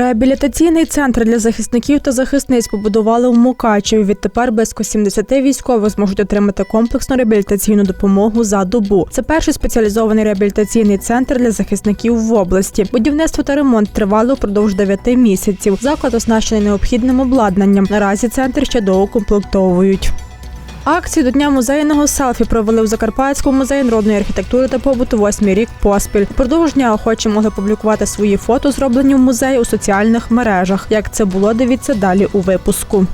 Реабілітаційний центр для захисників та захисниць побудували у Мукачеві. Відтепер близько 70 військових зможуть отримати комплексну реабілітаційну допомогу за добу. Це перший спеціалізований реабілітаційний центр для захисників в області. Будівництво та ремонт тривали впродовж 9 місяців. Заклад оснащений необхідним обладнанням. Наразі центр ще доукомплектовують. Акцію до Дня музейного селфі провели у Закарпатському музеї народної архітектури та побуту восьмий рік поспіль. Впродовж дня охочі могли публікувати свої фото, зроблені в музеї у соціальних мережах. Як це було, дивіться далі у випуску.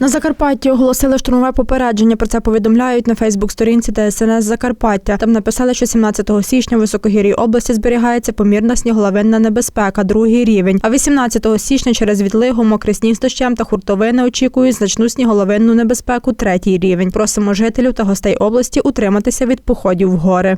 На Закарпатті оголосили штурмове попередження. Про це повідомляють на Фейсбук-сторінці ДСНС Закарпаття. Там написали, що 17 січня в високогір'ї області зберігається помірна сніголовинна небезпека, другий рівень. А 18 січня через відлигу, мокрий сніг з дощем та хуртовини очікують значну сніголовинну небезпеку, третій рівень. Просимо жителів та гостей області утриматися від походів в гори.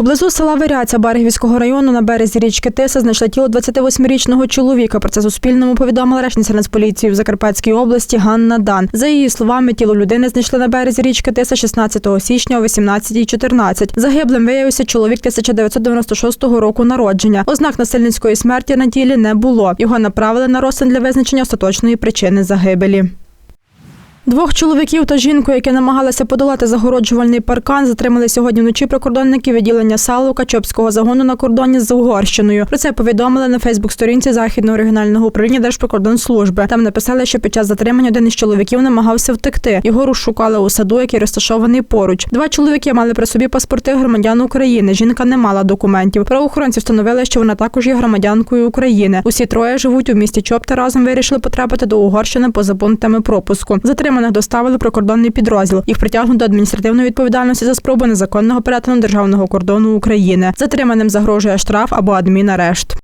Поблизу села Виряця Берегівського району на березі річки Тиса знайшли тіло 28-річного чоловіка. Про це Суспільному повідомила речниця Нацполіції в Закарпатській області Ганна Дан. За її словами, тіло людини знайшли на березі річки Тиса 16 січня о 18.14. Загиблим виявився чоловік 1996 року народження. Ознак насильницької смерті на тілі не було. Його направили на розсин для визначення остаточної причини загибелі. Двох чоловіків та жінку, які намагалися подолати загороджувальний паркан, затримали сьогодні вночі прикордонники відділення САЛУ Качопського загону на кордоні з Угорщиною. Про це повідомили на Фейсбук-сторінці Західного регіонального управління Держприкордонслужби. Там написали, що під час затримання один із чоловіків намагався втекти. Його розшукали у саду, який розташований поруч. Два чоловіки мали при собі паспорти громадян України. Жінка не мала документів. Правоохоронці встановили, що вона також є громадянкою України. Усі троє живуть у місті Чоп та разом вирішили потрапити до Угорщини поза пунктами пропуску. Затриманих доставили прикордонний підрозділ. Їх притягнуть до адміністративної відповідальності за спробу незаконного перетину державного кордону України. Затриманим загрожує штраф або адмінарешт.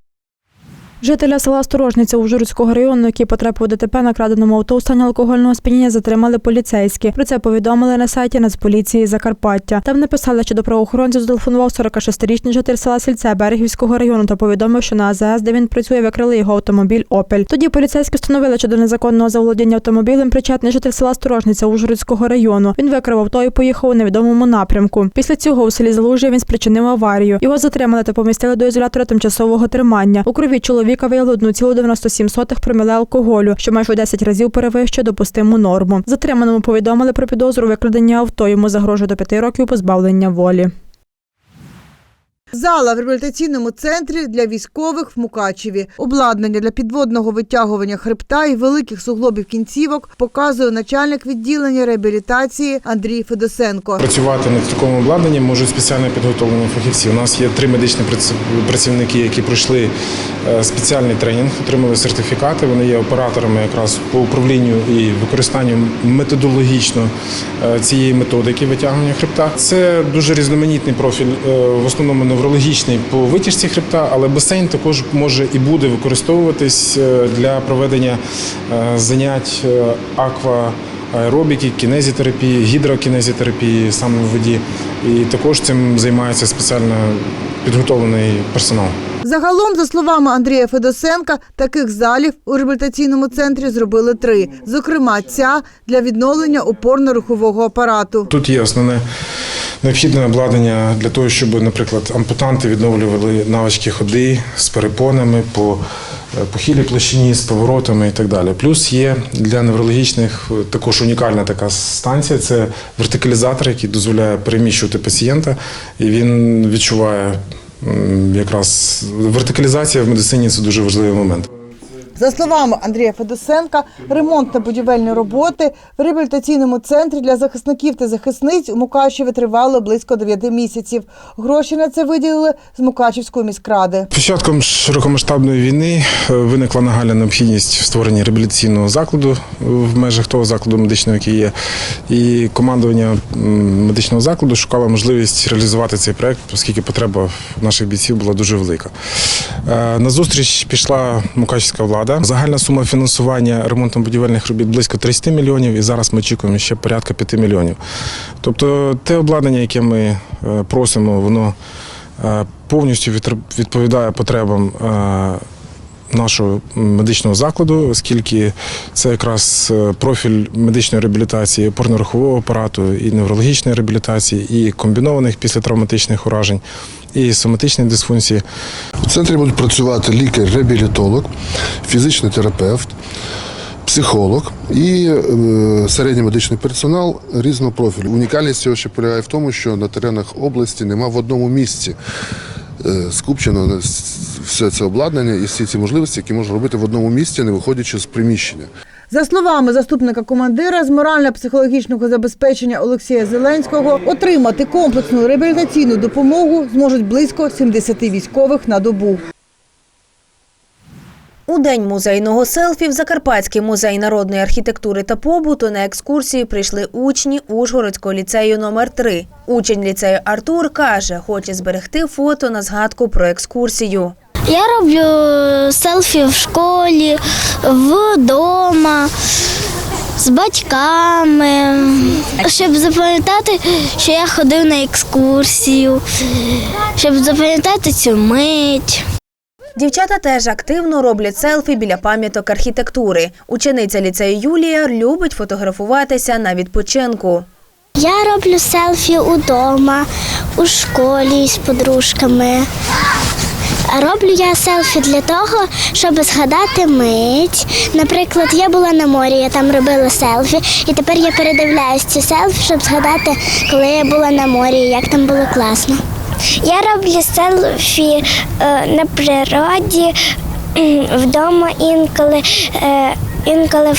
Жителя села Сторожниця Ужгородського району, який потрапив у ДТП на краденому авто у стані алкогольного сп'яніння, затримали поліцейські. Про це повідомили на сайті Нацполіції Закарпаття. Там написали, що до правоохоронців зателефонував 46-річний житель села Сільце Берегівського району та повідомив, що на АЗС, де він працює, викрили його автомобіль Опель. Тоді поліцейські встановили, що до незаконного заволодіння автомобілем причетний житель села Сторожниця Ужгородського району. Він викрив авто і поїхав у невідомому напрямку. Після цього у селі Залужжя він спричинив аварію. Його затримали та помістили до ізолятора тимчасового тримання. У крові чоловіка виявили 1,97 проміле алкоголю, що майже у 10 разів перевищує допустиму норму. Затриманому повідомили про підозру викрадення авто. Йому загрожує до 5 років позбавлення волі. Зала в реабілітаційному центрі для військових в Мукачеві. Обладнання для підводного витягування хребта і великих суглобів кінцівок показує начальник відділення реабілітації Андрій Федосенко. Працювати над таким обладнанням можуть спеціально підготовлені фахівці. У нас є три медичні працівники, які пройшли е, спеціальний тренінг, отримали сертифікати. Вони є операторами якраз по управлінню і використанню методологічно е, цієї методики витягування хребта. Це дуже різноманітний профіль, е, в основному неврологічний по витяжці хребта, але басейн також може і буде використовуватись е, для проведення е, занять е, аква аеробіки, кінезітерапії, гідрокінезітерапії саме в воді. І також цим займається спеціально підготовлений персонал. Загалом, за словами Андрія Федосенка, таких залів у реабілітаційному центрі зробили три. Зокрема, ця для відновлення опорно-рухового апарату. Тут є основне необхідне обладнання для того, щоб, наприклад, ампутанти відновлювали навички ходи з перепонами по е, похилій площині, з поворотами і так далі. Плюс є для неврологічних е, також унікальна така станція. Це вертикалізатор, який дозволяє переміщувати пацієнта, і він відчуває якраз вертикалізація в медицині це дуже важливий момент. За словами Андрія Федосенка, ремонтно-будівельні роботи в реабілітаційному центрі для захисників та захисниць у Мукачеві тривали близько 9 місяців. Гроші на це виділили з Мукачівської міськради. Початком широкомасштабної війни е, виникла нагальна необхідність в створенні реабілітаційного закладу в межах того закладу медичного, який є. І командування медичного закладу шукало можливість реалізувати цей проект, оскільки потреба наших бійців була дуже велика. Е, На зустріч пішла мукачівська влада. Загальна сума фінансування ремонтно-будівельних робіт близько 30 мільйонів, і зараз ми очікуємо ще порядка 5 мільйонів. Тобто те обладнання, яке ми е, просимо, воно е, повністю відповідає потребам е, нашого медичного закладу, оскільки це якраз е, профіль медичної реабілітації опорно-рухового апарату і неврологічної реабілітації, і комбінованих післятравматичних уражень, і соматичної дисфункції. В центрі будуть працювати лікар-реабілітолог, фізичний терапевт, психолог і е, середній медичний персонал різного профілю. Унікальність цього ще полягає в тому, що на теренах області нема в одному місці е, скупчено все це обладнання і всі ці можливості, які можна робити в одному місці, не виходячи з приміщення. За словами заступника командира з морально-психологічного забезпечення Олексія Зеленського, отримати комплексну реабілітаційну допомогу зможуть близько 70 військових на добу. У день музейного селфі в Закарпатський музей народної архітектури та побуту на екскурсію прийшли учні Ужгородського ліцею номер 3 Учень ліцею Артур каже, хоче зберегти фото на згадку про екскурсію. Я роблю селфі в школі, вдома, з батьками, щоб запам'ятати, що я ходив на екскурсію, щоб запам'ятати цю мить. Дівчата теж активно роблять селфі біля пам'яток архітектури. Учениця ліцею Юлія любить фотографуватися на відпочинку. Я роблю селфі удома, у школі з подружками. Роблю я селфі для того, щоб згадати мить. Наприклад, я була на морі, я там робила селфі, і тепер я передивляюсь ці селфі, щоб згадати, коли я була на морі, як там було класно. Я роблю селфі е, на природі, вдома інколи. Е, Інколи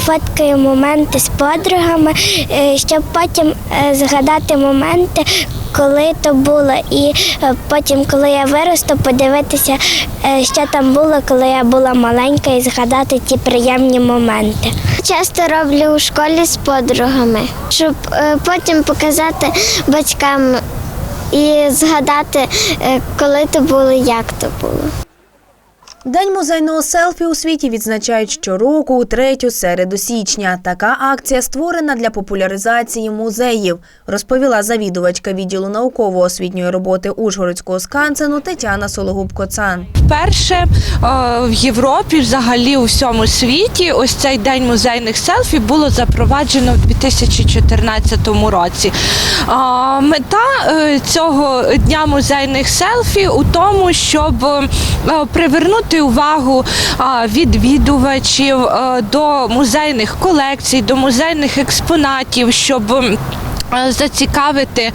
фоткаю моменти з подругами, е, щоб потім е, згадати моменти, коли то було, і е, потім, коли я виросту, подивитися, що там було, коли я була маленька, і згадати ті приємні моменти. Часто роблю у школі з подругами, щоб потім показати батькам і згадати, коли то було, як то було. День музейного селфі у світі відзначають щороку у третю середу січня. Така акція створена для популяризації музеїв, розповіла завідувачка відділу науково-освітньої роботи Ужгородського скансену Тетяна Сологуб-Коцан. Вперше е, в Європі, взагалі у всьому світі, ось цей день музейних селфі було запроваджено в 2014 році. Мета е, цього дня музейних селфі у тому, щоб е, привернути увагу відвідувачів е, до музейних колекцій, до музейних експонатів, щоб е, зацікавити е,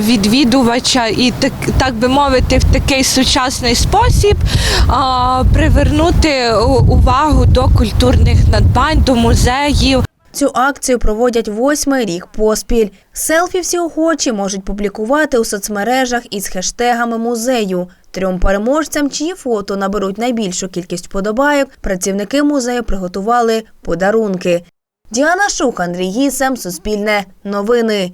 відвідувача і так, так би мовити, в такий сучасний спосіб е, привернути увагу до культурних надбань, до музеїв. Цю акцію проводять восьмий рік поспіль. Селфі всі охочі можуть публікувати у соцмережах із хештегами музею. Трьом переможцям, чиї фото наберуть найбільшу кількість вподобайок, працівники музею приготували подарунки. Діана Шух, Андрій Гісем, Суспільне, Новини.